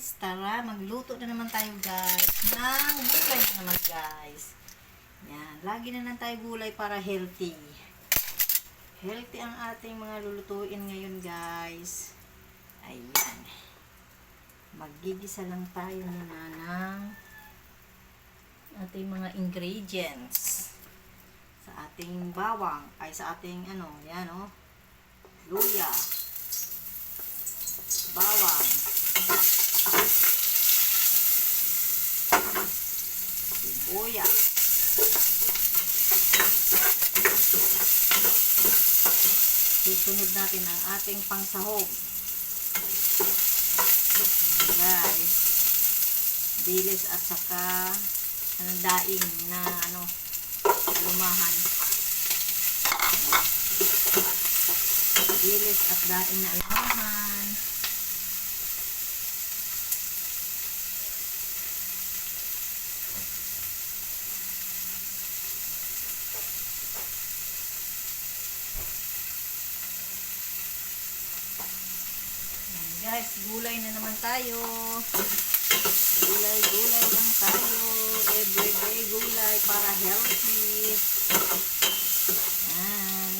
guys, tara magluto na naman tayo guys ng gulay na naman guys. Yan, lagi na lang tayo gulay para healthy. Healthy ang ating mga lulutuin ngayon guys. Ayan. Magigisa lang tayo muna ng ating mga ingredients sa ating bawang ay sa ating ano, yan oh. Luya. Bawang. Sibuyas. Susunod natin ang ating pangsahog. Guys. Bilis at saka ano, daing na ano lumahan. Bilis at daing na lumahan. Ayan, guys, gulay na naman tayo. Gulay, gulay lang tayo. Everyday gulay para healthy. Ayan.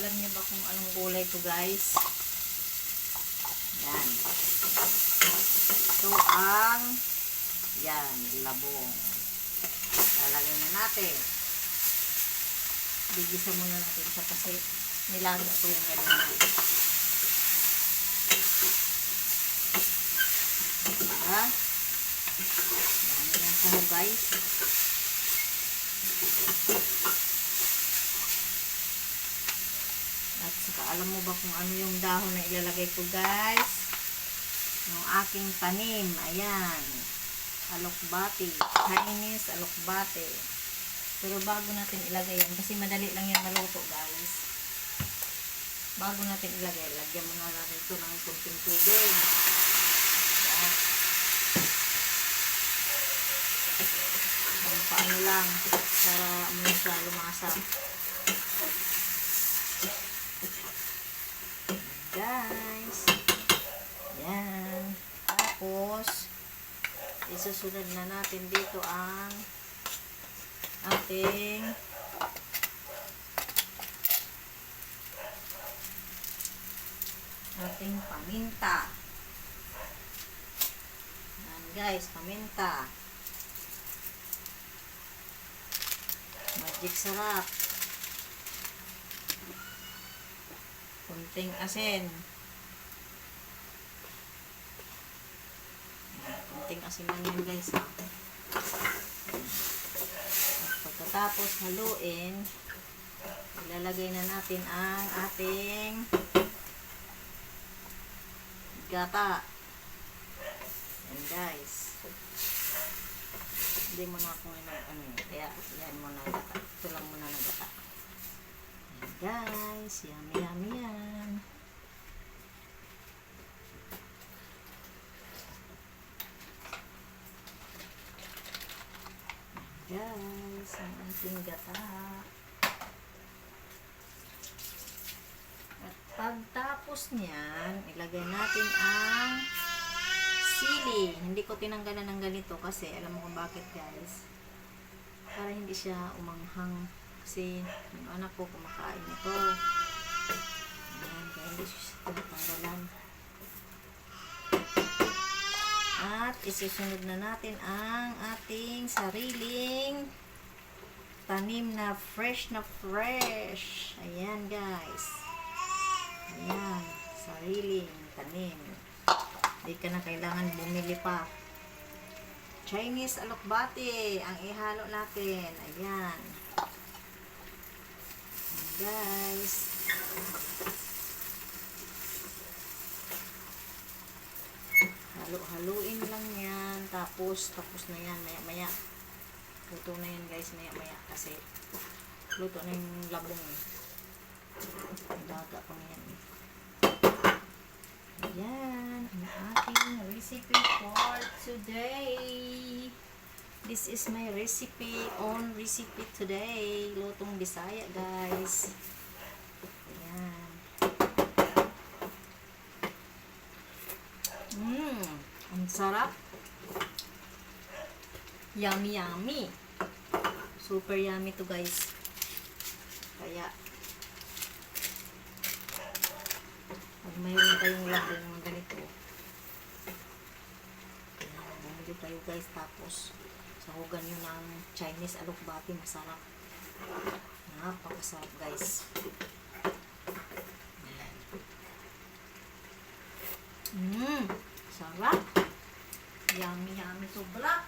Alam niyo ba kung anong gulay to guys? Yan. Ito ang yan, labong. Lalagay na natin. Bigisa muna natin siya kasi nilaga ko yung ganyan. Diba? Dami lang sahog guys. At saka alam mo ba kung ano yung dahon na ilalagay ko guys? Yung aking tanim. Ayan. Alokbati. Chinese alokbati. Pero bago natin ilagay yan, kasi madali lang yan maluto guys. Bago natin ilagay, lagyan muna natin ito ng kunting tubig. Yan. Paano lang, para ano siya lumasa. Guys. Yan. Tapos, isusunod na natin dito ang ating ating paminta. Yan guys, paminta. Magic sarap. Kunting asin. Yan, Kunting asin lang yun guys ha. At pagkatapos haluin, ilalagay na natin ang ating gata. Yan guys. Hindi mo na ako na ano yun. Kaya yan mo na gata. Ito lang muna na gata. Yan guys. Yummy yummy yan. Guys, ang ating gata. At pagtapos niyan, ilagay natin ang sili. Hindi ko tinanggalan ng ganito kasi alam mo kung bakit guys. Para hindi siya umanghang. Kasi yung anak ko kumakain ito. Ayan, kaya hindi siya tinatanggalan. At isusunod na natin ang ating sariling tanim na fresh na fresh. Ayan guys. Ayan, sariling tanim. Hindi ka na kailangan bumili pa. Chinese alokbati ang ihalo natin. Ayan. Guys. Halo-haluin lang yan. Tapos, tapos na yan. Maya-maya. Luto na yan guys. Maya-maya. Kasi, luto na yung labong. eh. Daga pa na yan. eh. Ayan, ang ating recipe for today. This is my recipe on recipe today. Lutong Bisaya, guys. Ayan. Mmm, ang sarap. Yummy, yummy. Super yummy to guys. Kaya, pag mayroon kayong laki ng ganito, bumili kayo guys. Tapos, sahugan nyo ng Chinese alokbati. Masarap. Napakasarap guys. Mmm, sarap. Yummy, yummy sobra.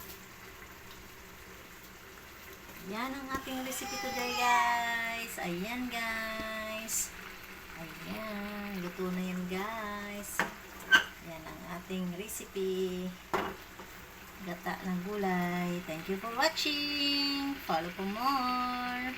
Yan ang ating recipe today guys. Ayan guys. Ayan, luto na yan guys. Yan ang ating recipe. Gata ng gulay. Thank you for watching. Follow for more.